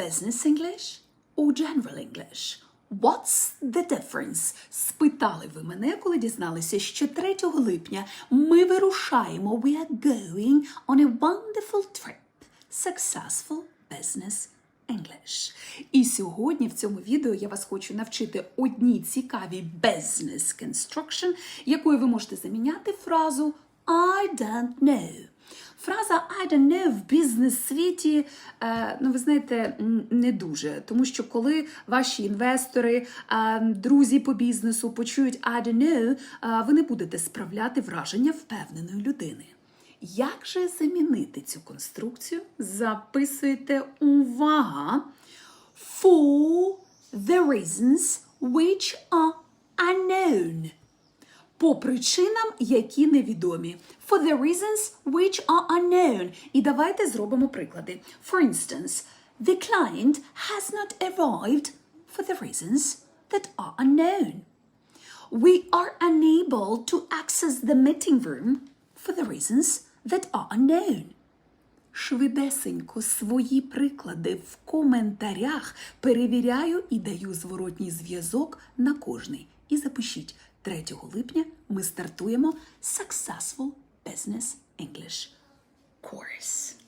Business English or General English? What's the difference? Спитали ви мене, коли дізналися, що 3 липня ми вирушаємо. We are going on a wonderful trip. Successful business English. І сьогодні в цьому відео я вас хочу навчити одній цікавій business construction, якою ви можете заміняти фразу I don't know. Фраза I don't know в бізнес-світі, е, ну ви знаєте, не дуже. Тому що коли ваші інвестори, е, друзі по бізнесу почують I don't know, е, ви не будете справляти враження впевненої людини. Як же замінити цю конструкцію? Записуйте увага for the reasons which are unknown по причинам, які невідомі. For the reasons which are unknown. І давайте зробимо приклади. For instance, the client has not arrived for the reasons that are unknown. We are unable to access the meeting room for the reasons that are unknown. Швидесенько свої приклади в коментарях перевіряю і даю зворотній зв'язок на кожний. І запишіть 3 липня ми стартуємо Successful Business English Course.